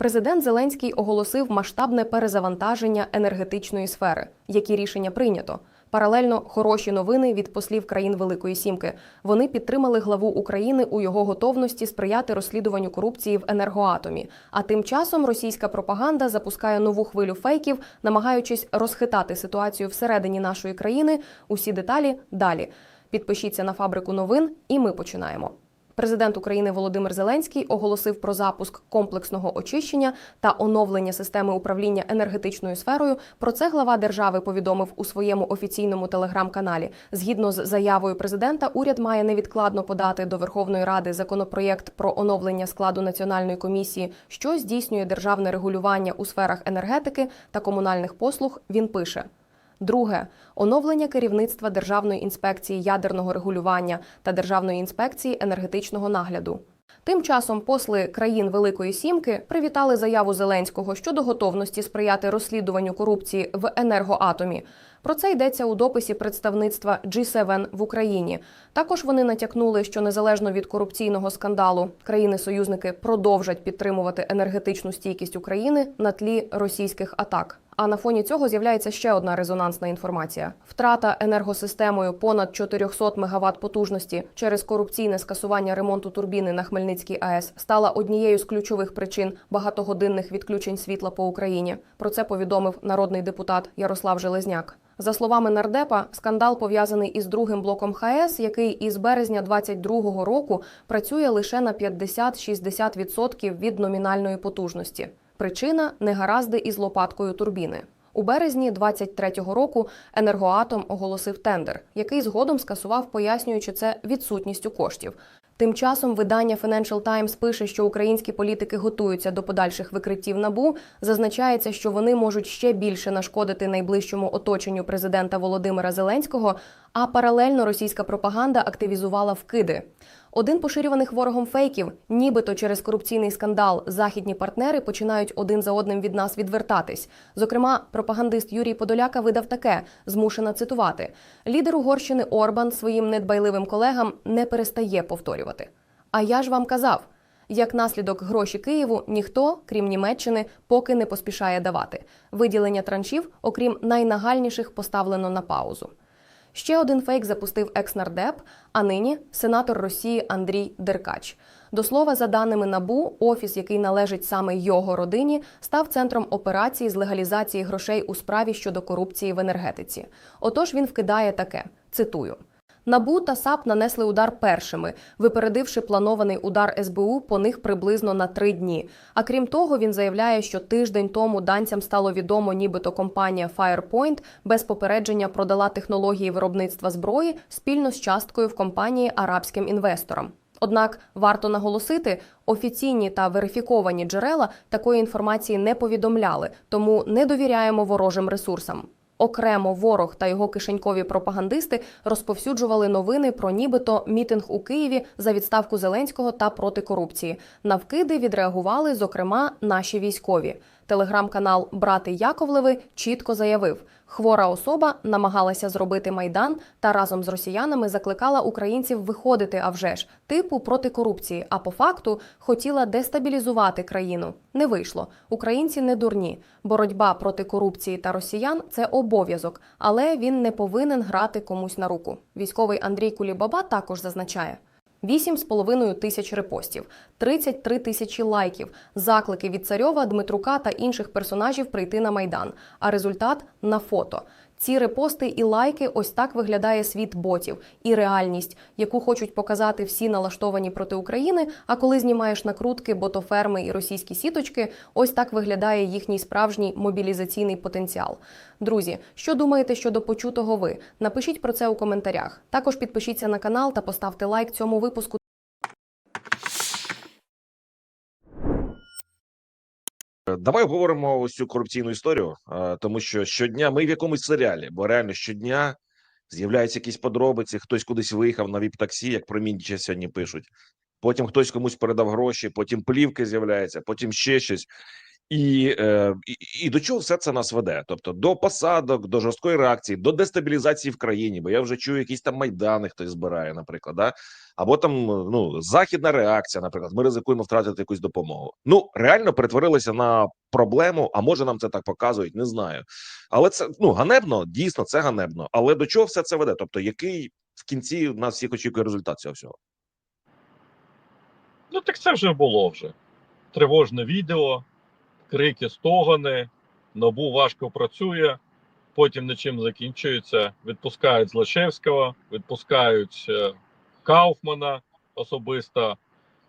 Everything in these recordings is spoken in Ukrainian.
Президент Зеленський оголосив масштабне перезавантаження енергетичної сфери. Які рішення прийнято? Паралельно хороші новини від послів країн Великої Сімки. Вони підтримали главу України у його готовності сприяти розслідуванню корупції в енергоатомі. А тим часом російська пропаганда запускає нову хвилю фейків, намагаючись розхитати ситуацію всередині нашої країни. Усі деталі далі. Підпишіться на фабрику новин, і ми починаємо. Президент України Володимир Зеленський оголосив про запуск комплексного очищення та оновлення системи управління енергетичною сферою. Про це глава держави повідомив у своєму офіційному телеграм-каналі. Згідно з заявою президента, уряд має невідкладно подати до Верховної Ради законопроєкт про оновлення складу національної комісії, що здійснює державне регулювання у сферах енергетики та комунальних послуг. Він пише. Друге оновлення керівництва Державної інспекції ядерного регулювання та Державної інспекції енергетичного нагляду. Тим часом посли країн Великої Сімки привітали заяву Зеленського щодо готовності сприяти розслідуванню корупції в енергоатомі. Про це йдеться у дописі представництва G7 в Україні. Також вони натякнули, що незалежно від корупційного скандалу країни-союзники продовжать підтримувати енергетичну стійкість України на тлі російських атак. А на фоні цього з'являється ще одна резонансна інформація: втрата енергосистемою понад 400 МВт потужності через корупційне скасування ремонту турбіни на Хмельницькій АЕС стала однією з ключових причин багатогодинних відключень світла по Україні. Про це повідомив народний депутат Ярослав Железняк. За словами нардепа, скандал пов'язаний із другим блоком ХАЕС, який із березня 22-го року працює лише на 50-60% від номінальної потужності. Причина негаразди із лопаткою турбіни. У березні 23-го року енергоатом оголосив тендер, який згодом скасував, пояснюючи це відсутністю коштів. Тим часом видання Financial Times пише, що українські політики готуються до подальших викриттів набу. Зазначається, що вони можуть ще більше нашкодити найближчому оточенню президента Володимира Зеленського. А паралельно російська пропаганда активізувала вкиди. Один поширюваних ворогом фейків, нібито через корупційний скандал, західні партнери починають один за одним від нас відвертатись. Зокрема, пропагандист Юрій Подоляка видав таке, змушена цитувати: лідер Угорщини Орбан своїм недбайливим колегам не перестає повторювати. А я ж вам казав. Як наслідок гроші Києву ніхто, крім Німеччини, поки не поспішає давати. Виділення траншів, окрім найнагальніших, поставлено на паузу. Ще один фейк запустив екс-нардеп, а нині сенатор Росії Андрій Деркач. До слова, за даними набу, офіс, який належить саме його родині, став центром операції з легалізації грошей у справі щодо корупції в енергетиці. Отож він вкидає таке: цитую. Набу та САП нанесли удар першими, випередивши планований удар СБУ по них приблизно на три дні. А крім того, він заявляє, що тиждень тому данцям стало відомо, нібито компанія Firepoint без попередження продала технології виробництва зброї спільно з часткою в компанії арабським інвесторам. Однак варто наголосити, офіційні та верифіковані джерела такої інформації не повідомляли, тому не довіряємо ворожим ресурсам. Окремо ворог та його кишенькові пропагандисти розповсюджували новини про нібито мітинг у Києві за відставку Зеленського та проти корупції. На вкиди відреагували, зокрема, наші військові. Телеграм-канал Брати Яковлеви чітко заявив, хвора особа намагалася зробити майдан та разом з росіянами закликала українців виходити, а вже ж, типу проти корупції. А по факту хотіла дестабілізувати країну. Не вийшло. Українці не дурні. Боротьба проти корупції та росіян це обов'язок, але він не повинен грати комусь на руку. Військовий Андрій Кулібаба також зазначає. 8,5 тисяч репостів, 33 тисячі лайків, заклики від царьова, Дмитрука та інших персонажів прийти на майдан. А результат на фото. Ці репости і лайки ось так виглядає світ ботів і реальність, яку хочуть показати всі налаштовані проти України. А коли знімаєш накрутки, ботоферми і російські сіточки, ось так виглядає їхній справжній мобілізаційний потенціал. Друзі, що думаєте щодо почутого ви? Напишіть про це у коментарях. Також підпишіться на канал та поставте лайк цьому випуску. Давай обговоримо ось цю корупційну історію, е, тому що щодня ми в якомусь серіалі, бо реально щодня з'являються якісь подробиці, хтось кудись виїхав на віп-таксі, як про Міндіча сьогодні пишуть. Потім хтось комусь передав гроші, потім плівки з'являються, потім ще щось. І, е, і, і до чого все це нас веде? Тобто до посадок, до жорсткої реакції, до дестабілізації в країні. Бо я вже чую, якісь там майдани хтось збирає, наприклад, да? або там ну західна реакція. Наприклад, ми ризикуємо втратити якусь допомогу. Ну реально перетворилися на проблему. А може нам це так показують, не знаю. Але це ну ганебно, дійсно, це ганебно. Але до чого все це веде? Тобто, який в кінці нас всіх очікує результат цього всього? Ну так це вже було вже. Тривожне відео, крики, стогони, набу важко працює, потім нічим закінчується. Відпускають Злачевського, відпускають е, Кауфмана особисто,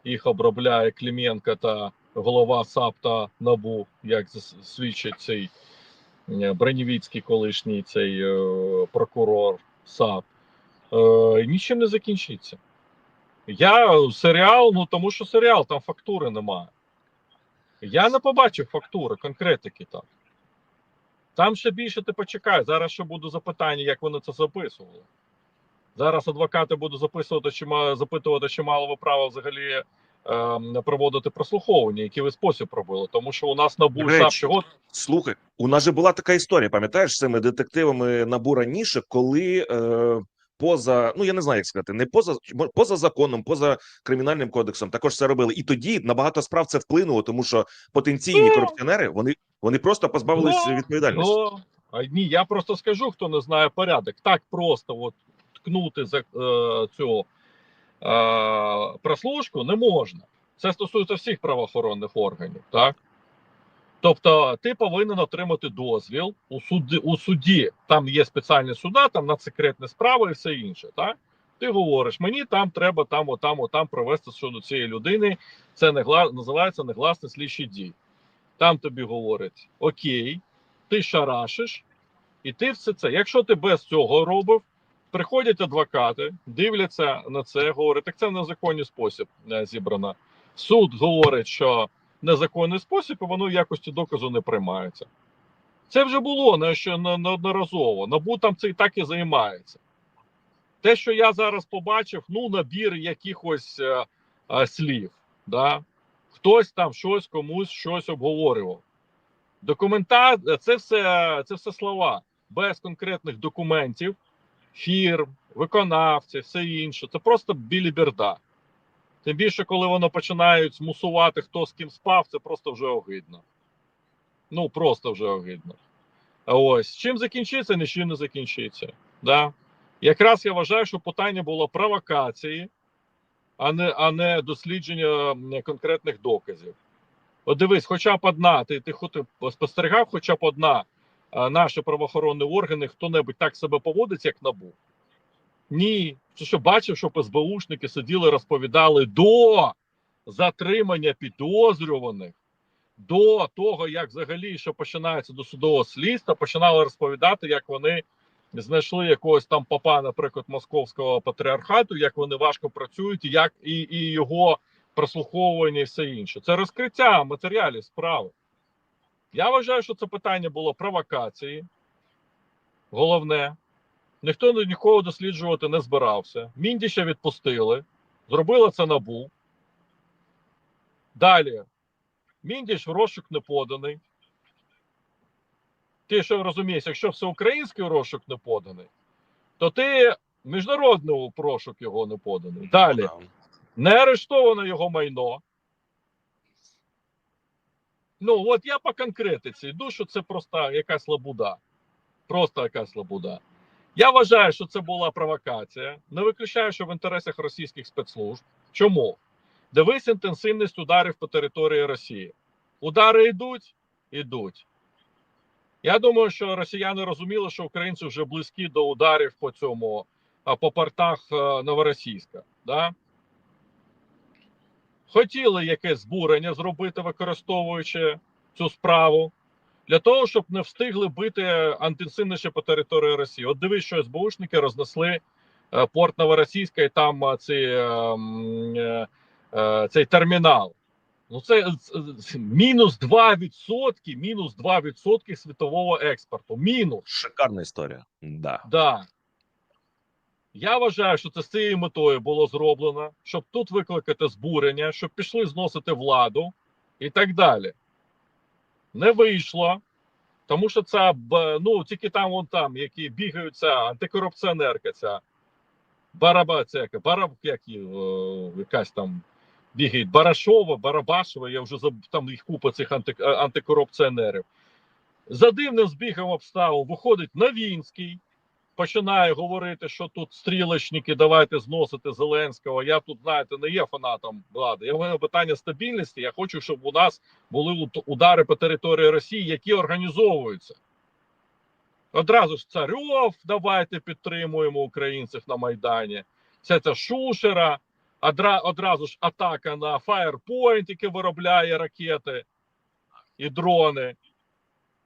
їх обробляє Кліменко та голова САП та НАБУ, як свідчить цей е, Бронєвіцький колишній цей е, прокурор САП. Е, нічим не закінчиться. Я серіал, ну тому що серіал, там фактури немає. Я не побачив фактури, конкретики там. Там ще більше ти почекай. Зараз ще буде запитання, як вони це записували. Зараз адвокати будуть записувати, чи ма- запитувати, чи мало ви право взагалі е, проводити прослуховування, який ви спосіб робили. Тому що у нас на До САП чого Слухай, у нас же була така історія, пам'ятаєш з цими детективами набу раніше, коли е, поза, ну я не знаю, як сказати, не поза поза законом, поза кримінальним кодексом також це робили. І тоді на багато справ це вплинуло, тому що потенційні Ну. корупціонери вони, вони просто позбавились Ну, відповідальності. Ну, а ні, я просто скажу, хто не знає порядок. Так просто от ткнути за е, цю е, прослушку не можна. Це стосується всіх правоохоронних органів, так? Тобто, ти повинен отримати дозвіл у суді, у суді. Там є спеціальні суда, там надсекретні справи і все інше. Так? Ти говориш, мені там треба там, отам, отам провести щодо цієї людини. Це негла... називається негласні слідчі дії. Там тобі говорять: Окей, ти шарашиш, і ти все це. Якщо ти без цього робив, приходять адвокати, дивляться на це, говорять, так це в незаконний спосіб е, зібрано. Суд говорить, що незаконний спосіб, і воно в якості доказу не приймається. Це вже було не- неодноразово. Набу там це і так і займається. Те, що я зараз побачив, ну, набір якихось е, е, слів. Да? Хтось там щось комусь щось обговорював. Документа це все, це все слова без конкретних документів, фірм, виконавців, все інше. Це просто біліберда. Тим більше, коли воно починають змусувати, хто з ким спав, це просто вже огидно. Ну, просто вже огидно. Ось чим закінчиться, нічим не закінчиться. Да? Якраз я вважаю, що питання було провокації, а не, а не дослідження конкретних доказів. От дивись, хоча б одна, ти, ти, спостерігав, хоча б одна наші правоохоронні органи, хто-небудь так себе поводить, як набу. Ні. Ти що бачив, щоб СБУшники сиділи, розповідали до затримання підозрюваних, до того, як взагалі що починається до судового слідства, починали розповідати, як вони знайшли якогось там папа, наприклад, московського патріархату, як вони важко працюють, як і, і його прослуховування і все інше. Це розкриття матеріалів справи. Я вважаю, що це питання було провокації. Головне, ніхто нікого досліджувати не збирався. Міндіша відпустили, зробили це набу. Далі. Міндіш в розшук не поданий. Ти що розумієш, якщо всеукраїнський розшук не поданий, то ти міжнародний розшук його не поданий. Далі. Не арештовано його майно. Ну, от я по конкретиці йду, що це просто якась лабуда. Просто якась лабуда. Я вважаю, що це була провокація. Не виключаю, що в інтересах російських спецслужб. Чому? Дивись інтенсивність ударів по території Росії. Удари йдуть, йдуть. Я думаю, що росіяни розуміли, що українці вже близькі до ударів по цьому, по портах Новоросійська. Да? Хотіли якесь збурення зробити, використовуючи цю справу, для того, щоб не встигли бити антисильніше по території Росії. От дивись, що СБУшники рознесли е, порт Новоросійська і там е, цей, е, цей термінал. Ну, це це мінус 2%, мінус 2% світового експорту. Мінус. Шикарна історія. Да. Да. Я вважаю, що це з цією метою було зроблено, щоб тут викликати збурення, щоб пішли зносити владу і так далі. Не вийшло. Тому що це ну тільки там вон там, які бігають ця антикорупціонерка, ця бараба, ця бараб, як її, якась там бігає Барашова, Барабашова, я вже забув, там їх купа цих анти, антикорупціонерів. За дивним збігом обставин виходить Новінський, починає говорити, що тут стрілочники, давайте зносити Зеленського. Я тут, знаєте, не є фанатом влади. Я мене питання стабільності. Я хочу, щоб у нас були удари по території Росії, які організовуються. Одразу ж царьов, давайте підтримуємо українців на Майдані. Це це Шушера, одра, одразу ж атака на Firepoint, який виробляє ракети і дрони.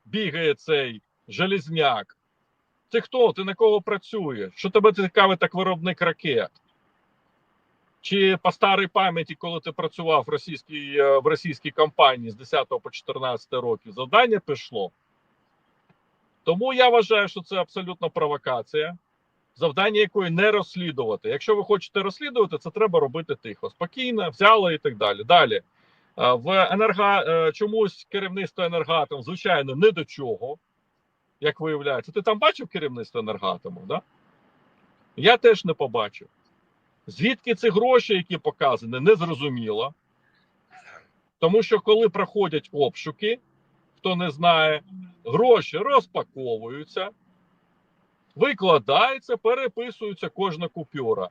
Бігає цей Желізняк. Ти хто? Ти на кого працюєш? Що тебе цікавить так виробник ракет? Чи по старій пам'яті, коли ти працював в російській, е, в російській компанії з 10 по 14 років, завдання пішло? Тому я вважаю, що це абсолютно провокація, завдання якої не розслідувати. Якщо ви хочете розслідувати, це треба робити тихо, спокійно, взяли і так далі. Далі. Е, В енерга е, чомусь керівництво енергатом, звичайно, не до чого, як виявляється. Ти там бачив керівництво енергатому? Да? Я теж не побачив. Звідки ці гроші, які показані, не зрозуміло. Тому що коли проходять обшуки, хто не знає, гроші розпаковуються, викладаються, переписується кожна купюра.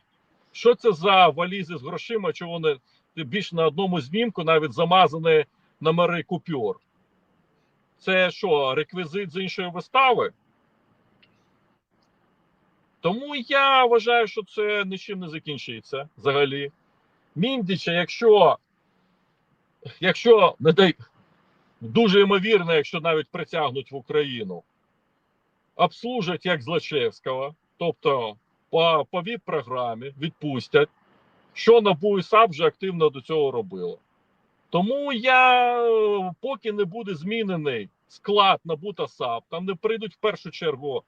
Що це за валізи з грошима, чи вони більш на одному знімку навіть замазані номери купюр? Це що, реквізит з іншої вистави? Тому я вважаю, що це нічим не закінчиться взагалі. Міндіча, якщо, якщо не дай, дуже ймовірно, якщо навіть притягнуть в Україну, обслужать як Злачевського, тобто по, по ВІП-програмі відпустять, що НАБУ і САП вже активно до цього робило. Тому я, е, поки не буде змінений склад НАБУ та САП, там не прийдуть в першу чергу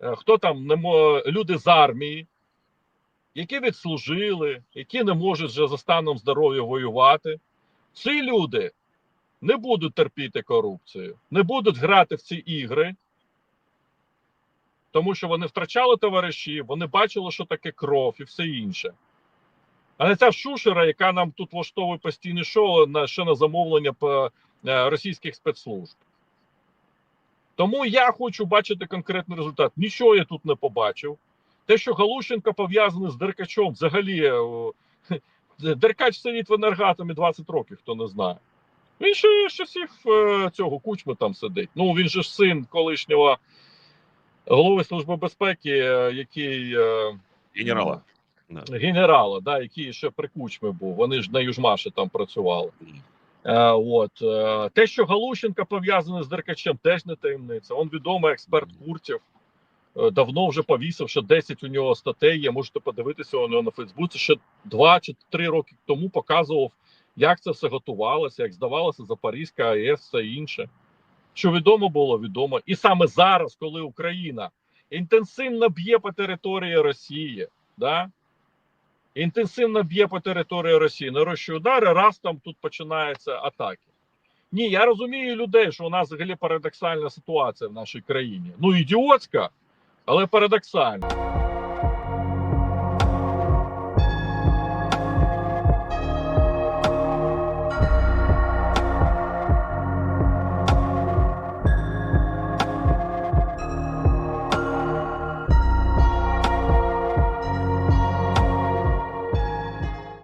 е, хто там не люди з армії, які відслужили, які не можуть вже за станом здоров'я воювати. Ці люди не будуть терпіти корупцію, не будуть грати в ці ігри, тому що вони втрачали товаришів, вони бачили, що таке кров і все інше. А не ця шушера, яка нам тут влаштовує постійне шоу на ще на замовлення по е, російських спецслужб. Тому я хочу бачити конкретний результат. Нічого я тут не побачив. Те, що Галущенко пов'язаний з Деркачом, взагалі е, Деркач сидить в енергатомі 20 років, хто не знає. Він ще часів е, цього кучми там сидить. Ну він же ж син колишнього голови Служби безпеки, який Генерала. Генерала, да, який ще при кучмі був. Вони ж на Южмаші там працювали. Е, от е, те, що Галущенка пов'язаний з Деркачем, теж не таємниця. Він відомий експерт Куртів. Е, Давно вже повісив, що 10 у нього статей є. Можете подивитися у нього на Фейсбуці. Ще 2 чи 3 роки тому показував, як це все готувалося, як здавалося Запорізька АЕС, все інше. Що відомо було, відомо. І саме зараз, коли Україна інтенсивно б'є по території Росії, да? Інтенсивно б'є по території Росії, нарощує удари, раз там тут починаються атаки. Ні, я розумію людей, що у нас взагалі парадоксальна ситуація в нашій країні. Ну, ідіотська, але парадоксальна.